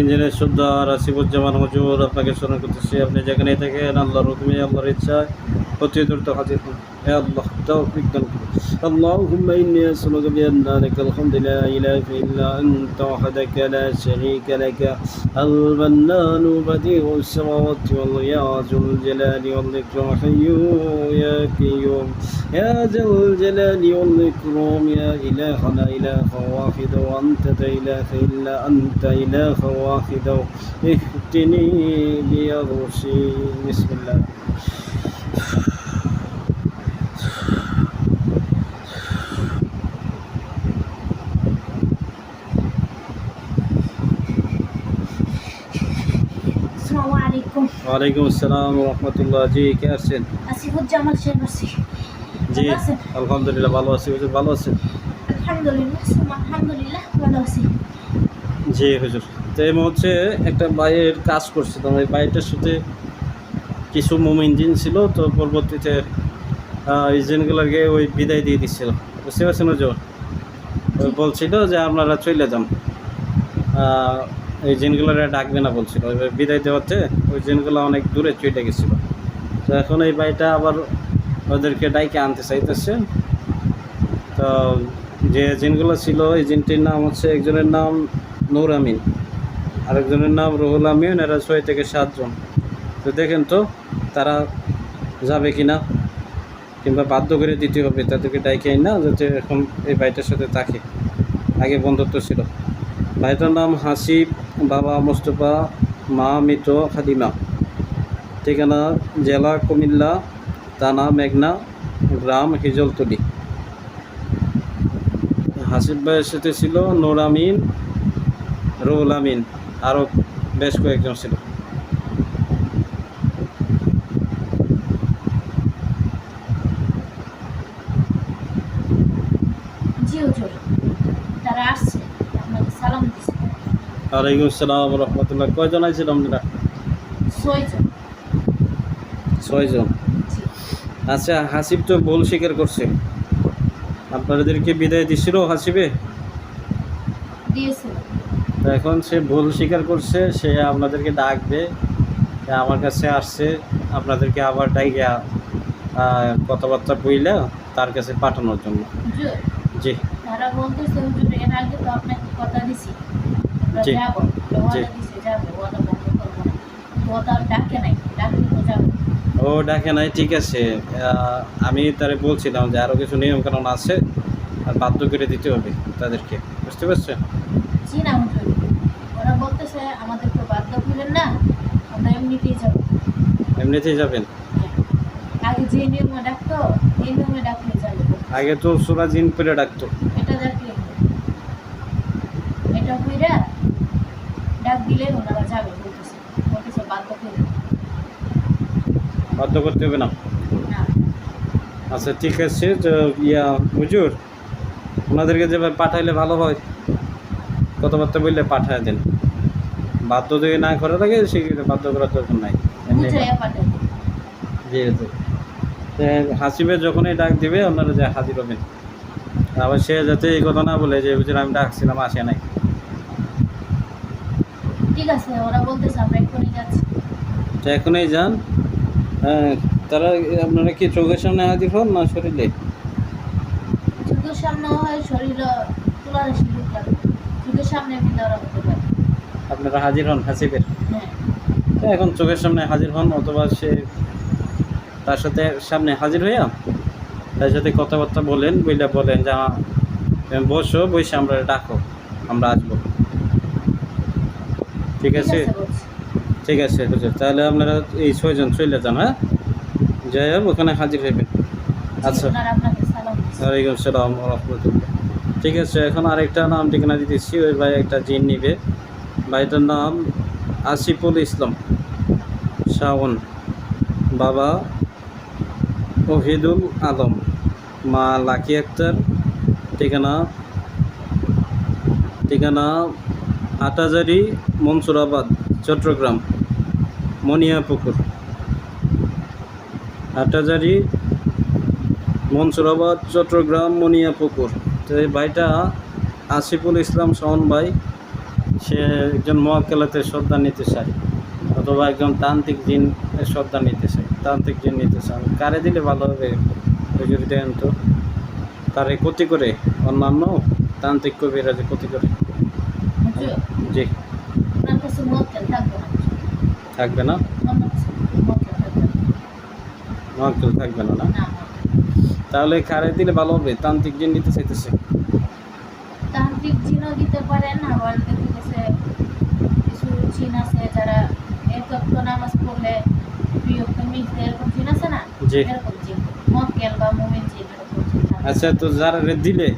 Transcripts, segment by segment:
ইঞ্জিনের শ্রদ্ধা রাসিবুজ্জামান হজুর আপনাকে স্মরণ করতেছি। আপনি যেখানেই থাকেন, আল্লাহর হুকুমে, আল্লাহর ইচ্ছায় অতি দ্রুত হাজির হন। يا الله توفيق اللهم إني أسألك بأنك الحمد لا إله إلا أنت وحدك لا شريك لك. المنان بديع السماوات والأرض يا ذو الجلال والإكرام حي يا قيوم. يا ذا الجلال والإكرام يا إلهنا إله واحد وأنت إله إلا أنت إله واحد. اهتني برشي بسم الله. আসসালামু আলাইকুম। ওয়ালাইকুম আসসালাম রহমতুল্লাহ। জি কে আছেন? আসিফুজ্জামান শেখ আছি জি ভালো আলহামদুলিল্লাহ ভালো আছি। হুজুর ভালো আছেন? আলহামদুলিল্লাহ আলহামদুলিল্লাহ ভালো আছি। জি হুজুর। তো এই মুহূর্তে একটা বাইয়ের কাজ করছিলাম ওই বাইটার সাথে কিছু মোম ইঞ্জিন ছিল তো পরবর্তীতে ইঞ্জিনগুলোকে ওই বিদায় দিয়ে দিচ্ছিল বুঝতে পারছেন হুজুর? বলছিল যে আপনারা চলে যান। এই জিনগুলোরে ডাকবে না বলছিল। ওই বিদায় দেওয়াতে ওই জিনগুলো অনেক দূরে চলে গেছিল। তো এখন এই বাড়িটা আবার ওদেরকে ডাইকে আনতে চাইতেছে। তো যে জিনগুলো ছিল, এই জিনটির নাম হচ্ছে, একজনের নাম নূর আমিন, আরেকজনের নাম রুহুল আমিন, এরা ছয় থেকে সাতজন তো দেখেন তো, তারা যাবে কি না কিংবা বাধ্য করে দিতে হবে, তাদেরকে ডাইকে না, যাতে এখন এই বাড়িটার সাথে থাকে। আগে বন্ধুত্ব ছিল। ভাইটার নাম হাসিব, বাবা মোস্তফা, মা মিত্র, খাদিমা। ঠিকানা জেলা কুমিল্লা, থানা মেঘনা, গ্রাম হিজলতলি। হাসিব ভাইয়ের সাথে ছিল নোর আমিন আমিন, আরও বেশ কয়েকজন ছিল জি হুজুর তারা আসছে আপনাকে সালাম দিচ্ছে ওয়ালাইকুম আসসালাম রহমতুল্লাহ। কয়জন আইছিল আপনারা ছয়জন। আচ্ছা হাসিব তো ভুল স্বীকার করছে। আপনাদেরকে বিদায় দিছিল হাসিবে? এখন সে ভুল স্বীকার করছে সে আপনাদেরকে ডাকবে আমার কাছে আসছে আপনাদেরকে আবার ডাইকে কথাবার্তা বইলা তার কাছে পাঠানোর জন্য। জি। তারা বলতেছে হুজুর এর আগে তো আপনাকে কথা দিছি। আমরা যাব দিছে যাব ওয়াদা বন্ধ করব না তো ও তো ডাকে নাই ডাকলে তো যাব ও ডাকে নাই ঠিক আছে। আমি তারে বলছিলাম যে আরও কিছু নিয়মকানুন আছে আর বাধ্য করে দিতে হবে তাদেরকে। বুঝতে পারছেন? জি না ওরা বলতেছে আমাদেরকে বাধ্য করেন না আমরা এমনিতেই যাব। এমনিতেই যাবেন? হ্যাঁ। আগে যে নিয়মে ডাকতো এই নিয়মে ডাকলে যাবে আগে তো সুরা জিন করে ডাকতো। এটা ডাকলে এটা কইরা দিলে ওনারা যাবে বলতেছে বলতেছে বাধ্য করে। বাধ্য করতে হবে না? আচ্ছা ঠিক আছে ইয়া হুজুর ওনাদেরকে যেভাবে পাঠাইলে ভালো হয় কথাবার্তা বললে পাঠায় দেন। বাধ্য যদি না করা থাকে সেক্ষেত্রে বাধ্য করার দরকার নাই। যেহেতু হাসিবে যখনই ডাক দিবে ওনারা যে হাজির হবেন। আবার সে যাতে এই কথা না বলে যে হুজুর আমি ডাকছিলাম আসে নাই। ঠিক আছে ওরা বলতেছে আমরা এক্ষুনি যাচ্ছি। তো এখনই যান। হ্যাঁ তারা আপনারা কি চোখের সামনে হাজির হন না শরীরে? চোখের সামনে হয় শরীর তোলার সুযোগ চোখের সামনে ভিতরে হতে পারে। আপনারা হাজির হন হাসিবের? হ্যাঁ। এখন চোখের সামনে হাজির হন অথবা সে তার সাথে সামনে হাজির হইয়া তার সাথে কথাবার্তা বলেন বইলা বলেন যে বসো বসে আমরা ডাকো আমরা আসব। ঠিক আছে? ঠিক আছে হুজুর তাহলে আপনারা এই ছয়জন চলে যান হ্যাঁ? যাই হোক ওখানে হাজির হইবেন। আচ্ছা। ওয়ালাইকুম সালাম রহমতুল্লাহ। ঠিক আছে এখন আরেকটা নাম ঠিকানা দিতেছি ওই ভাই একটা জিন নিবে। ভাইটার নাম আসিফুল ইসলাম। শাওন। বাবা ওহিদুল আলম। মা লাকি আক্তার। ঠিকানা ঠিকানা আটাজারি মনসুরাবাদ, চট্টগ্রাম, মনিয়াপুকুর। আটাজারি মনসুরাবাদ, চট্টগ্রাম, মনিয়াপুকুর। তো এই ভাইটা আসিফুল ইসলাম শাওন ভাই, সে একজন মহাকেলাতে শ্রদ্ধা নিতে চায়, অথবা একজন তান্ত্রিক জিন শ্রদ্ধা নিতে চায়, তান্ত্রিক জিন নিতে চায়। কারে দিলে ভালো হবে? যদি দেন তো, তারে ক্ষতি করে অন্যান্য তান্ত্রিক কবিরা যে ক্ষতি করে। জি। থাকবে না? মক্কেল থাকবে না? না তাহলে কারে দিলে ভালো হবে তান্ত্রিক জিন নিতে চাইতেছে। তান্ত্রিক জিনও দিতে পারেন আবার কিছু জিন আছে যারা এক অক্ত নামাজ পড়লে মিলতে এরকম জিন আছে না? জি। এরকম জিন। মক্কেল বা মুমিন জিন। আচ্ছা তো যারা দিলে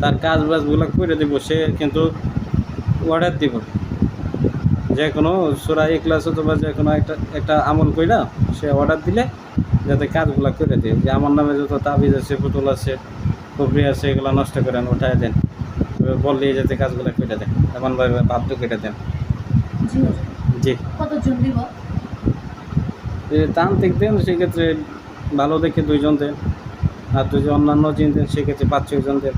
তার কাজ বাজগুলো করে দিব সে কিন্তু অর্ডার দিব। যে কোনো সুরা ক্লাস অথবা যে কোনো একটা একটা আমল কইরা সে অর্ডার দিলে যাতে কাজগুলো করে দেয়। যে আমার নামে যত তাবিজ আছে পুতুল আছে কবরি আছে এগুলো নষ্ট করেন উঠায় দেন। বললেই যাতে কাজগুলো করে দেন এমনভাবে বাধ্য করে দেন। জি। তান্ত্রিক দেন সেক্ষেত্রে ভালো দেখে দুইজন দেন। আর যদি অন্যান্য জিন দেন সেক্ষেত্রে পাঁচ ছয়জন দেন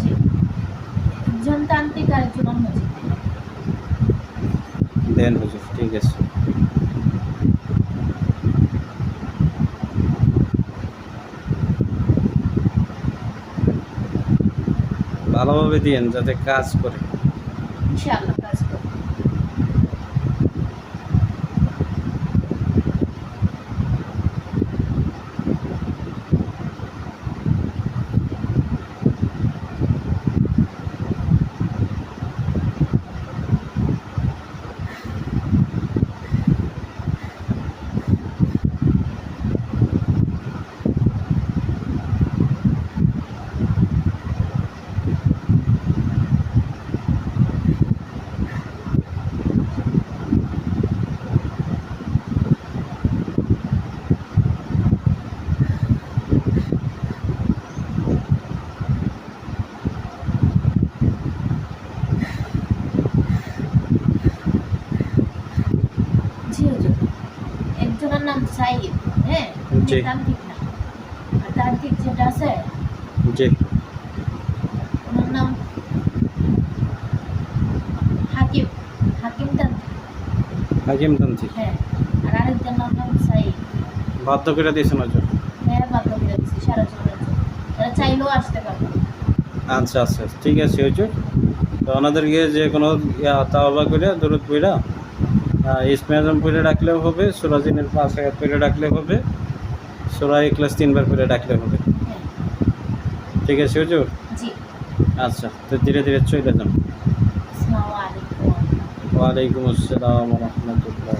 জি একজন দেন হুজুর ঠিক আছে। ভালোভাবে দিয়েন যাতে কাজ করে। ইনশাআল্লাহ কাজ করবে জি হুজুর একজনের নাম সাইদ উনি জি। তান্ত্রিক না আর তান্ত্রিক যেটা আছে জি। ওনার নাম হাকিম। হাকিম তান্ত্রিক। হাকিম তান্ত্রিক। হ্যাঁ আর নাম বাধ্য করে দিয়েছেন হ্যাঁ বাধ্য করে দিচ্ছি সারা জীবনের জন্য। তারা চাইলেও আসতে পারবে। না। আচ্ছা আচ্ছা। ঠিক আছে হুজুর। তো ওনাদেরকে যে কোনো তাওবা করে দূরত পইরা ইসমাইজম পড়ে ডাকলেও হবে সুরাজিনের পাঁচ হাজার পড়ে ডাকলে হবে সুরাই ক্লাস তিনবার পড়ে ডাকলে হবে। ঠিক আছে হুজুর? আচ্ছা তো ধীরে ধীরে চলে যান। ওয়ালাইকুম আসসালাম রহমতুল্লাহ।